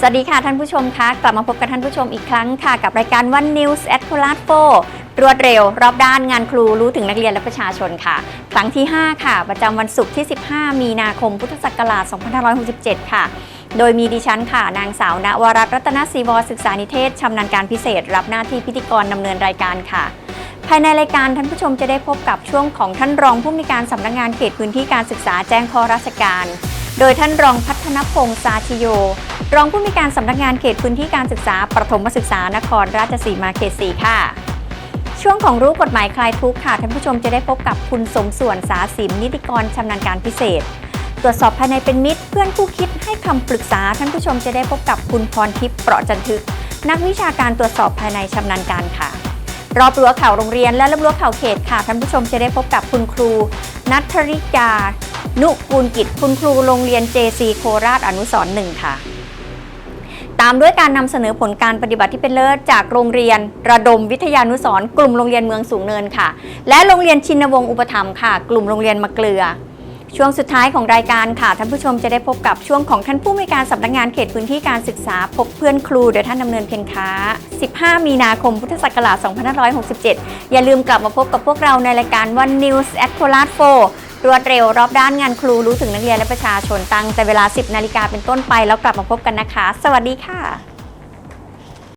สวัสดีค่ะท่านผู้ชมคะกลับมาพบกับท่านผู้ชมอีกครั้งค่ะ กับรายการ One News at c o l a d 4รวดเร็ว รอบด้านงานครูรู้ถึงนักเรียนและประชาชนค่ะ ครั้งที่ 5 ค่ะ ประจำวันศุกร์ที่ 15 มีนาคมพุทธศักราช 2567 ค่ะ โดยมีดิฉันค่ะ นางสาวนวรัตน์รัตนศรีวรศึกษานิเทศชำนาญการพิเศษ รับหน้าที่พิธีกรดำเนินรายการค่ะภายในรายการท่านผู้ชมจะได้พบกับช่วงของท่านรองผู้อำนวยการสำนักงานเขตพื้นที่การศึกษาแจ้งข้อราชการ โดยท่านรองพัฒนพงษ์สาชิโย รองผู้อำนวยการสำนักงานเขตพื้นที่การศึกษาประถมศึกษานครราชสีมาเขตสีค่ะ ช่วงของรู้กฎหมายคลายทุกข์ค่ะ ท่านผู้ชมจะได้พบกับคุณสมส่วนสาสิมนิติกรชำนาญการพิเศษ ตรวจสอบภายในเป็นมิตร เพื่อนผู้คิดให้คำปรึกษา ท่านผู้ชมจะได้พบกับคุณพรทิพย์เปราะจันทึก นักวิชาการตรวจสอบภายในชำนาญการค่ะรอบรั้วข่าวโรงเรียนและรอบรั้วข่าวเขตค่ะท่านผู้ชมจะได้พบกับคุณครู นัทธริกา นุกูลกิจคุณครูโรงเรียน JC โคราชอนุสรหนึ่งค่ะ ตามด้วยการนำเสนอผลการปฏิบัติที่เป็นเลิศจากโรงเรียนระดมวิทยานุสรกลุ่มโรงเรียนเมืองสูงเนินค่ะ และโรงเรียนชินวงศ์อุปถัมภ์ค่ะ กลุ่มโรงเรียนมะเกลือ ช่วงสุดท้ายของรายการค่ะท่านผู้ชมจะได้พบกับช่วงของท่านผู้มีการสำนักงานเขตพื้นที่การศึกษาพบเพื่อนครูโดยท่านดำเนินเพียรค้า 15 มีนาคมพุทธศักราช 2567 อย่าลืมกลับมาพบกับพวกเราในรายการ One News at c o l a d 4 รวดเร็วรอบด้านงานครูรู้ถึงนักเรียนและประชาชนตั้งแต่เวลา 10 นาฬิกาเป็นต้นไปแล้วกลับมาพบกันนะคะ สวัสดีค่ะ